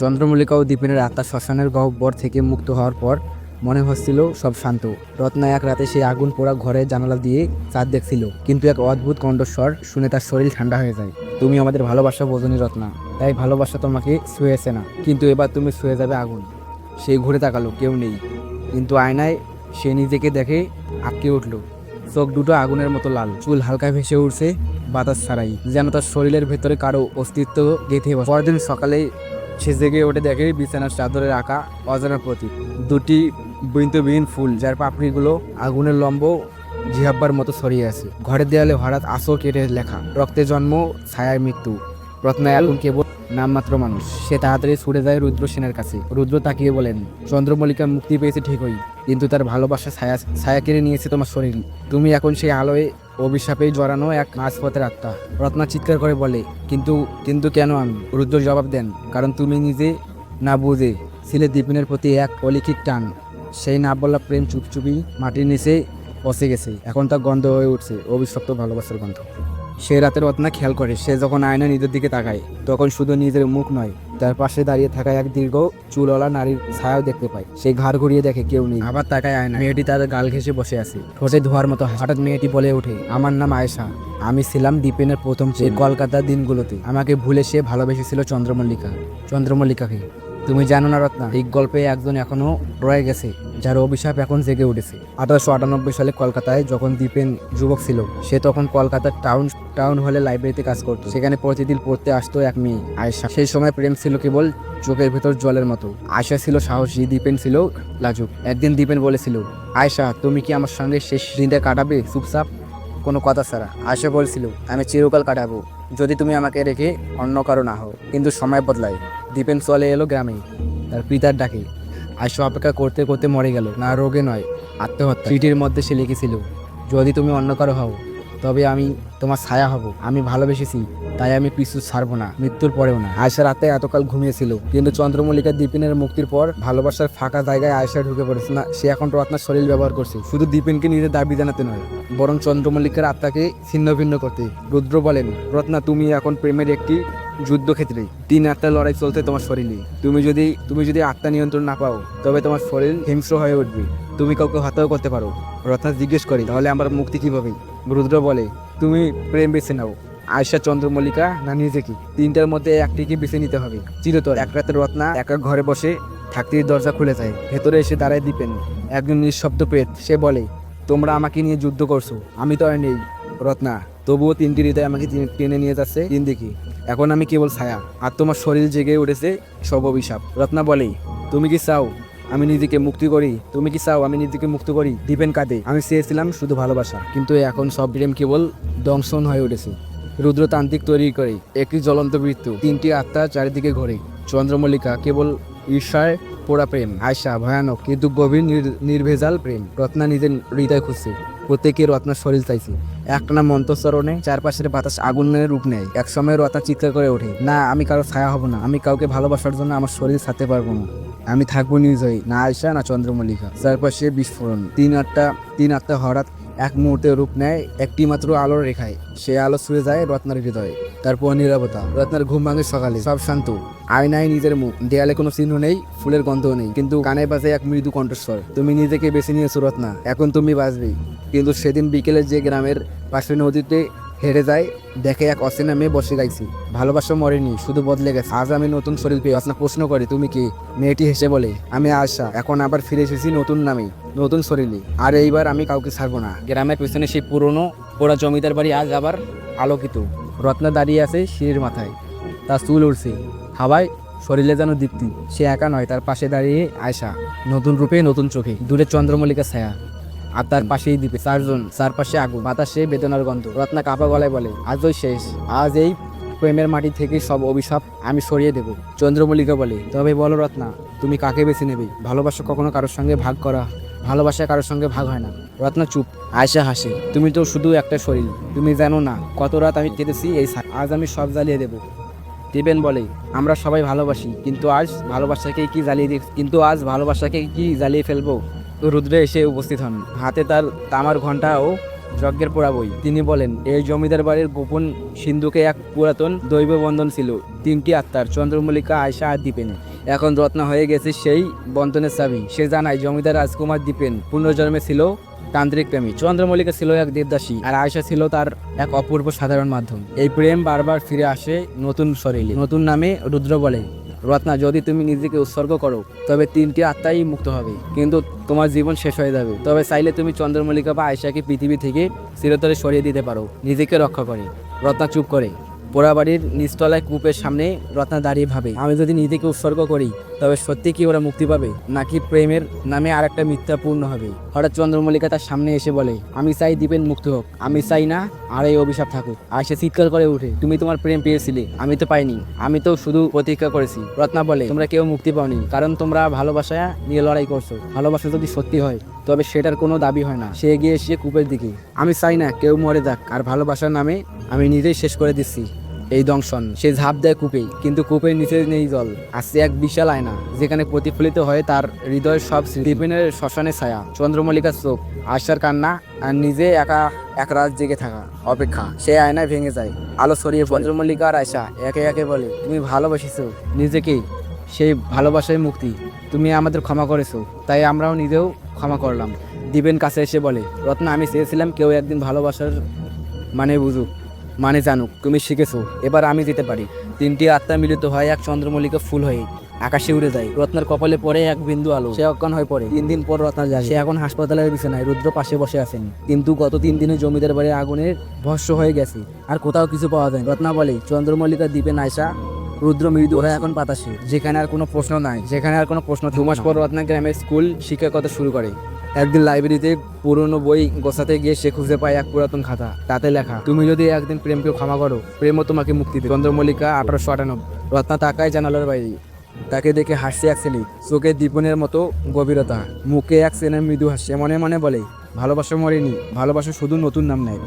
চন্দ্রমল্লিকা ও দীপেনের আত্মা শ্মশানের গহ্বর থেকে মুক্ত হওয়ার পর মনে হচ্ছিল সব শান্ত। রত্না এক রাতে সেই আগুন পোড়া ঘরে জানালা দিয়ে চাঁদ দেখছিল, কিন্তু এক অদ্ভুত কণ্ঠস্বর শুনে তার শরীর ঠান্ডা হয়ে যায়। তুমি আমাদের ভালোবাসা বোঝনি রত্না, তাই ভালোবাসা তোমাকে ছুঁয়েছে না, কিন্তু এবার তুমি ছুঁয়ে যাবে আগুন। সে ঘুরে তাকালো, কেউ নেই। কিন্তু আয়নায় সে নিজেকে দেখে আটকে উঠল। চোখ দুটো আগুনের মতো লাল, চুল হালকা ভেসে উঠছে বাতাস ছাড়াই। যেন তার শরীরের ভেতরে কারও অস্তিত্ব গেঁথে পরদিন সকালে সে জেগে ওঠে দেখে বিছানার চাদরে রাখা অজানা প্রতীক। দুটি বৃন্তবিহীন ফুল, যার পাপড়িগুলো আগুনের লম্ব জিহাব্বার মতো ছড়িয়ে আছে। ঘরের দেয়ালে হঠাৎ আসো কেটে লেখা, রক্তে জন্ম ছায়ার মৃত্যু। রত্নায় আগুন কেবল নামমাত্র মানুষ। সে তাড়াতাড়ি ছুটে যায় রুদ্র সেনের কাছে। রুদ্র তাকিয়ে বলেন, চন্দ্রমল্লিকা মুক্তি পেয়েছে ঠিকই। কিন্তু তার ভালোবাসা ছায়া ছায়া কেড়ে নিয়েছে তোমার শরীর। তুমি এখন সেই আলোয় অভিশাপেই জড়ানো এক মাঝপথের আত্মা। রত্না চিৎকার করে বলে, কিন্তু কিন্তু কেন আমি? রুদ্র জবাব দেন, কারণ তুমি নিজে না বুঝে ছিলে দীপিনের প্রতি এক অলিখিত টান। সেই না বলা প্রেম চুপচুপি মাটির নিচে পচে গেছে। এখন তা গন্ধ হয়ে উঠছে, অভিশপ্ত ভালোবাসার গন্ধ। সে রাতের রত্না খেয়াল করে, সে যখন আয়না নিজের দিকে তাকায়, তখন শুধু নিজের মুখ নয়, তার পাশে দাঁড়িয়ে থাকা এক দীর্ঘ চুলওয়ালা নারীর ছায়াও দেখতে পায়। সে ঘাড় ঘুরিয়ে দেখে কেউ নেই। আবার তাকায় আয়না মেয়েটি তার গাল ঘেঁষে বসে আছে। ঠোঁটে ধোয়ার মতো হঠাৎ মেয়েটি বলে ওঠে, আমার নাম আয়েশা। আমি ছিলাম দীপেনের প্রথম সেই কলকাতার দিনগুলোতে। আমাকে ভুলে সে ভালোবেসেছিল চন্দ্রমল্লিকা। চন্দ্রমল্লিকাকে তুমি জানো না রত্না, এই গল্পে একজন এখনও রয়ে গেছে, যার অভিশাপ এখন জেগে উঠেছে। আঠারোশো আটানব্বই সালে কলকাতায় যখন দীপেন যুবক ছিল, সে তখন কলকাতার টাউন টাউন হলে লাইব্রেরিতে কাজ করতো। সেখানে প্রতিদিন পড়তে আসতো এক মেয়ে আয়সা সেই সময় প্রেম ছিল কেবল চোখের ভেতর জলের মতো। আয়সা ছিল সাহসী, দীপেন ছিল লাজুক। একদিন দীপেন বলেছিল আয়সা তুমি কি আমার সঙ্গে শেষ দিনটা কাটাবে? চুপচাপ, কোনো কথা ছাড়া। আয়সা বলছিল, আমি চিরকাল কাটাবো। যদি তুমি আমাকে রেখে অন্য কারও না হও, কিন্তু সময় বদলায়। দীপেন চলে এলো গ্রামে তার পিতার ডাকে। আয়সা অপেক্ষা করতে করতে মরে গেল। না রোগে নয়, আত্মহত্যা। চিঠির মধ্যে সে লিখেছিল, যদি তুমি অন্য কারও হও, তবে আমি তোমার ছায়া হব। আমি ভালোবেসেছি, তাই আমি পিছু ছাড়বো না, মৃত্যুর পরেও না। আয়সা রাতে এতকাল ঘুমিয়েছিল, কিন্তু চন্দ্রমল্লিকা দীপিনের মুক্তির পর ভালোবাসার ফাঁকা জায়গায় আয়সা ঢুকে পড়েছে। না, সে এখন রত্নার শরীর ব্যবহার করছে। শুধু দীপিনকে নিজের দাবি জানাতে নয়, বরং চন্দ্রমল্লিকার আত্মাকে ছিন্ন ভিন্ন করতে। রুদ্র বলেন, রত্না, তুমি এখন প্রেমের একটি যুদ্ধক্ষেত্রে তিন আত্মার লড়াই চলছে তোমার শরীরে তুমি যদি তুমি যদি আত্মা নিয়ন্ত্রণ না পাও, তবে তোমার শরীর হিংস্র হয়ে উঠবে। তুমি কাউকে হত্যাও করতে পারো। রত্না জিজ্ঞেস করি, তাহলে আমার মুক্তি কীভাবে? রুদ্র বলে, তুমি প্রেম বেছে নাও। আয়সা চন্দ্রমল্লিকা না নিজেকে? তিনটার মধ্যে একটিকে বেছে নিতে হবে। চিরতর, এক রাতের রত্না একা ঘরে বসে থাকতেই দরজা খুলে যায়। ভেতরে এসে দাঁড়ায় দিপেন। একজন নিঃশব্দ পেট সে বলে, তোমরা আমাকে নিয়ে যুদ্ধ করছ, আমি তো আর নেই। রত্না, তবুও তিনটি হৃদয় আমাকে টেনে নিয়ে যাচ্ছে তিন দিকে এখন আমি কেবল ছায়া, আর তোমার শরীর জেগে উঠেছে সব অভিশাপ। রত্না বলে, তুমি কি চাও আমি নিজেকে মুক্তি করি? তুমি কি চাও আমি নিজেকে মুক্ত করি? দিবেন কাঁদে, আমি চেয়েছিলাম শুধু ভালোবাসা, কিন্তু এখন সব প্রেম কেবল দংশন হয়ে উঠেছে। রুদ্রতান্ত্রিক তৈরি করে, একটি জ্বলন্ত মৃত্যু, তিনটি আত্মা চারিদিকে ঘরে। চন্দ্রমল্লিকা কেবল ঈর্ষায় পোড়া প্রেম, আয়সা, ভয়ানক কিন্তু গভীর নির্ভেজাল প্রেম। রত্না নিজের হৃদয় খুঁজছে। প্রত্যেকে রত্নার শরীর চাইছে। একটানা মন্ত্রচরণে চারপাশের বাতাস আগুনের রূপ নেয়। এক সময় রত্না চিৎকার করে ওঠে, না, আমি কারও ছায়া হব না। আমি কাউকে ভালোবাসার জন্য আমার শরীর ছাড়তে পারব না। আমি থাকব নির্জয়ী, না আয়সা, না চন্দ্রমল্লিকা। চারপাশে বিস্ফোরণ। তিন আটটা তিন আটটা হঠাৎ এক মুহূর্তে রূপ নেয় একটি মাত্র আলোর রেখায়। সে আলো ছুঁয়ে যায় রত্নার হৃদয়ে। তারপর নিরাপত্তা রত্নার ঘুম ভাঙে সকালে, সব শান্ত। আয়নায় নিজের মুখ, দেয়ালে কোনো চিহ্ন নেই, ফুলের গন্ধও নেই। কিন্তু কানে বাজে এক মৃদু কণ্ঠস্বর, তুমি নিজেকে বেছে নিয়েছো রত্না, এখন তুমি বাঁচবে। কিন্তু সেদিন বিকেলে যে গ্রামের পাশে নদীতে হেরে যায়, দেখে এক অচেনা মেয়ে বসে গাইছি। ভালোবাসা মরেনি, শুধু বদলে গেছে। আজ আমি নতুন শরীর পেয়ে আপনার প্রশ্ন করে, তুমি কি? মেয়েটি হেসে বলে, আমি আশা এখন আবার ফিরে এসেছি নতুন নামে, নতুন শরীরে। আর এইবার আমি কাউকে ছাড়বো না। গ্রামের পেছনে সেই পুরনো, পোড়া জমিদার বাড়ি আজ আবার আলোকিত। রত্না দাঁড়িয়ে আছে সিঁড়ির মাথায়। তার চুল উড়ছে। হাওয়ায় শরীরে যেন দীপ্তি। সে একা নয়, তার পাশে দাঁড়িয়ে আয়সা নতুন রূপে, নতুন চোখে। দূরে চন্দ্রমল্লিকা ছায়া। আর তার পাশেই দ্বীপে চারজন চারপাশে আগুন, বাতাসে বেদনার গন্ধ। রত্না কাপা গলায় বলে, আজই শেষ। আজ এই প্রেমের মাটি থেকে সব অভিশাপ আমি সরিয়ে দেব। চন্দ্রমল্লিকা বলে, তবে বলো রত্না, তুমি কাকে বেছে নেবে? ভালোবাসা কখনো কারোর সঙ্গে ভাগ করা, ভালোবাসা কারোর সঙ্গে ভাগ হয় না। রত্না চুপ আয়সা হাসে, তুমি তো শুধু একটা শরীর, তুমি জানো না, কত রাত আমি কেটেছি এই আজ আমি সব জ্বালিয়ে দেবো। টিবেন বলে, আমরা সবাই ভালোবাসি, কিন্তু আজ ভালোবাসাকে কি জ্বালিয়ে কিন্তু আজ ভালোবাসাকে কি জ্বালিয়ে ফেলব? রুদ্রে এসে উপস্থিত হন। হাতে তার তামার ঘণ্টা ও যজ্ঞের পোড়া বই। তিনি বলেন, এই জমিদার বাড়ির গোপন সিন্ধুকে এক পুরাতন দৈব বন্ধন ছিল। তিনটি আত্মার, চন্দ্রমল্লিকা, আয়সা আর দীপেন। এখন রত্না হয়ে গেছে সেই বন্ধনের চাবি। সে জানায়, জমিদার রাজকুমার দীপেন পুনর্জন্মে ছিল তান্ত্রিক প্রেমী। চন্দ্রমল্লিকা ছিল এক দেবদাসী আর আয়সা ছিল তার এক অপূর্ব সাধারণ মাধ্যম। এই প্রেম বারবার ফিরে আসে নতুন শরীরে। নতুন নামে রুদ্র বলে রত্না, যদি তুমি নিজেকে উৎসর্গ করো, তবে তিনটি আত্মাই মুক্ত হবে। কিন্তু তোমার জীবন শেষ হয়ে যাবে। তবে চাইলে তুমি চন্দ্রমল্লিকা বা আয়সাকে পৃথিবী থেকে চিরতরে সরিয়ে দিতে পারো। নিজেকে রক্ষা করে। রত্না, চুপ করে। পোড়াবাড়ির নিচতলায় কূপের সামনে রত্না দাঁড়িয়ে ভাবে, আমি যদি নিজেকে উৎসর্গ করি তবে সত্যি কি ওরা মুক্তি পাবে? নাকি প্রেমের নামে আর একটা মিথ্যা পূর্ণ হবে? হঠাৎ চন্দ্রমল্লিকা তার সামনে এসে বলে, আমি চাই দীপেন মুক্ত হোক। আমি চাই না আর এই অভিশাপ থাকুক। আর সে চিৎকার করে উঠে, তুমি তোমার প্রেম পেয়েছিলে, আমি তো পাইনি। আমি তো শুধু প্রতীক্ষা করেছি। রত্না বলে, তোমরা কেউ মুক্তি পাওনি, কারণ তোমরা ভালোবাসা নিয়ে লড়াই করছ। ভালোবাসা যদি সত্যি হয়, তবে সেটার কোনো দাবি হয় না। সে এগিয়ে এসে কূপের দিকে, আমি চাই না কেউ মরে যাক, আর ভালোবাসার নামে আমি নিজেই শেষ করে দিচ্ছি। এই দংশন। সে ঝাঁপ দেয় কূপে কিন্তু কূপের নিচে নেই জল। আছে এক বিশাল আয়না, যেখানে প্রতিফলিত হয় তার হৃদয়ের সব। দীপেনের শ্মশানে ছায়া, চন্দ্রমল্লিকার চোখ, আশার কান্না, আর নিজে একা, এক রাত জেগে থাকা অপেক্ষা। সে আয়নায় ভেঙে যায়, আলো পড়ে। চন্দ্রমল্লিকা আর আয়সা একে একে বলে, তুমি ভালোবাসিছো, নিজেকে, সেই ভালোবাসায় মুক্তি। তুমি আমাদের ক্ষমা করেছ, তাই আমরাও নিজেও ক্ষমা করলাম। দিবেন কাছে এসে বলে, রত্না, আমি চেয়েছিলাম কেউ একদিন ভালোবাসার মানে বুঝুক। মানে জানুক তুমি শিখেছো। এবার আমি যেতে পারি। তিনটি আত্মা মিলিত হয় এক চন্দ্রমল্লিকা ফুল হয়ে। আকাশে উড়ে যায়। রত্নার কপালে পরে এক বিন্দু আলো। সে অজ্ঞান হয়ে পড়ে। তিন দিন পর রত্না যায় সে এখন হাসপাতালের বিছানায় রুদ্র পাশে বসে আছেন। কিন্তু গত তিন দিনে জমিদার বাড়ির আগুনের ভস্য হয়ে গেছে। আর কোথাও কিছু পাওয়া যায় না। রত্না বলে চন্দ্রমল্লিকা দ্বীপে নাইসা রুদ্র মৃদু ওরা এখন বাতাসে। যেখানে আর কোনো প্রশ্ন নাই। যেখানে আর কোনো প্রশ্ন দু মাস পর রত্না গ্রামের স্কুল শিক্ষকতা শুরু করে। একদিন লাইব্রেরিতে পুরনো বই গোছাতে গিয়ে সে খুঁজে পায় এক পুরাতন খাতা। তাতে লেখা, তুমি যদি একদিন প্রেমকে ক্ষমা করো, প্রেমও তোমাকে মুক্তি দেবে। চন্দ্রমল্লিকা আঠারোশো আটানব্বই। রত্না তাকায় জানালার বাইরে। তাকে দেখে হাসছে এক ছেলে। চোখে দীপনের মতো গভীরতা, মুখে এক সেনের মৃদু হাসছে মনে মনে বলে, ভালোবাসা মরেনি, ভালোবাসা শুধু নতুন নাম নেয়।